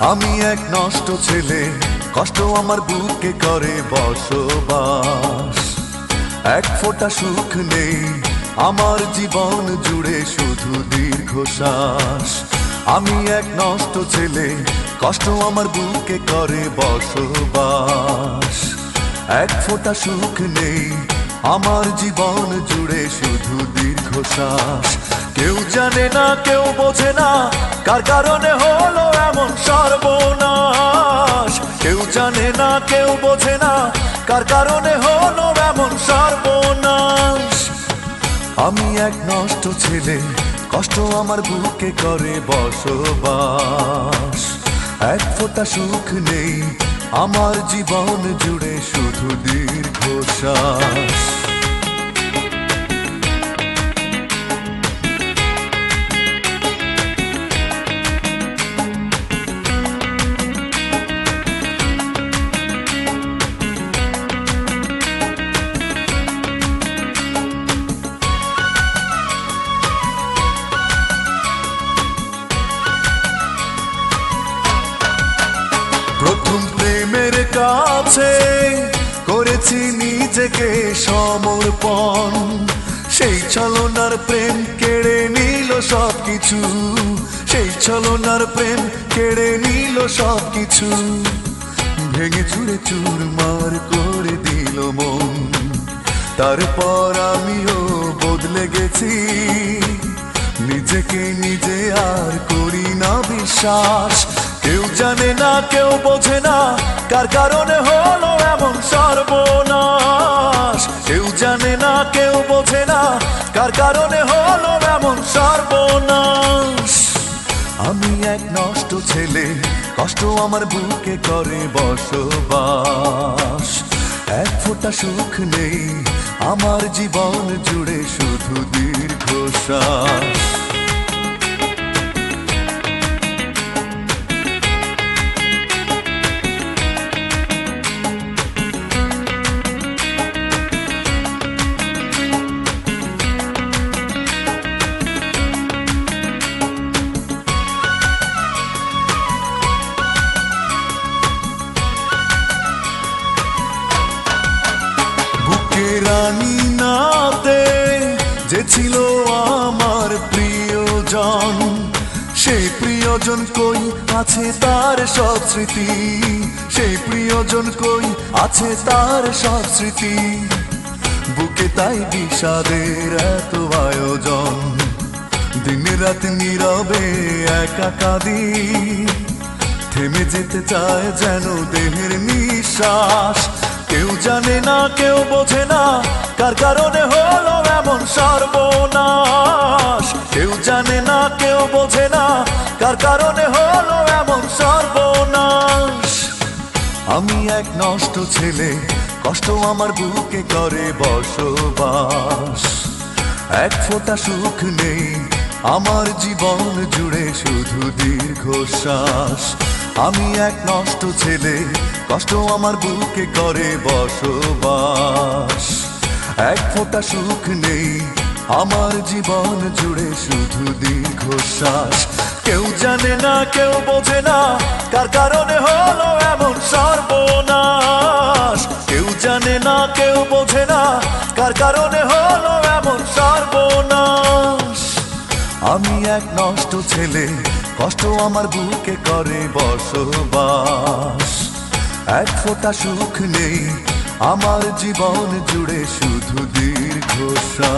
আমি এক নষ্ট ছেলে, কষ্ট আমার বুকে করে বসবাস। এক ফোঁটা সুখ নেই, আমার জীবন জুড়ে শুধু দীর্ঘশ্বাস। আমি এক নষ্ট ছেলে, কষ্ট আমার বুকে করে বসবাস। এক ফোঁটা সুখ নেই, আমার জীবন জুড়ে শুধু দীর্ঘশ্বাস। কেউ জানে না, কেউ বোঝে না কার কারণে হলো এমন সর্বনাশ। কেউ জানে না, কেউ বোঝে না কার কারণে হলো এমন সর্বনাশ। আমি এক নষ্ট ছেলে, কষ্ট আমার বুকে করে বসবাস। এক ফোঁটা সুখ নেই, আমার জীবন জুড়ে শুধু কাছে করেছি নিজেকে সমর্পণ। সেই ছলনার প্রেম কেড়ে নিল সব কিছু সেই ছলনার প্রেম কেড়ে নিল সব কিছু ভেঙে চুরে চুরমার করে দিল মন। তারপর আমিও বদলে গেছি। নিজেকে নিজে আর করি না বিশ্বাস। কেউ জানে না, কেউ বোঝে না, কার কারণে হলো এমন সর্বনাশ? কেউ জানে না, কেউ বোঝে না, কার কারণে হলো এমন সর্বনাশ? আমি এক নষ্ট ছেলে, কষ্ট আমার বুকে করে বসবাস। এক ফোঁটা সুখ নেই, আমার জীবন জুড়ে বুকে রানী নাতে, যে ছিল আমার প্রিয়জন সেই প্রিয়জন কই আছে তার সব স্মৃতি? সেই প্রিয়জন কই আছে তার সব বুকে তাই বিষাদের এত আয়োজন, দিন রাত নীরবে একা কাঁদি। থেমে যেতে চায় যেন দেহের নিঃশ্বাস কেউ জানে না, কেউ বোঝে না, কার কারণে হলো এমন সর্বনাশ। কেউ জানে না, কেউ বোঝে না, কার কারণে হলো এমন সর্বনাশ। আমি এক নষ্ট ছেলে, কষ্ট আমার বুকে করে বসবাস। এক ফোঁটা সুখ নেই, আমার জীবন জুড়ে শুধু দীর্ঘশ্বাস। আমি এক নষ্ট ছেলে, কষ্ট আমার বুকে করে বসবাস। এক ফোঁটা সুখ নেই, আমার জীবন জুড়ে শুধু দীর্ঘশ্বাস। কেউ জানে না, কেউ বোঝে না, কার কারণে হলো এমন সর্বনাশ। কেউ জানে না, কেউ বোঝে না, কার কারণে হলো এমন সর্বনাশ। আমি এক নষ্ট ছেলে কষ্ট আমার বুকে করে বসবাস। এক ফোঁটা সুখ নেই আমার জীবন জুড়ে শুধু দীর্ঘশ্বাস।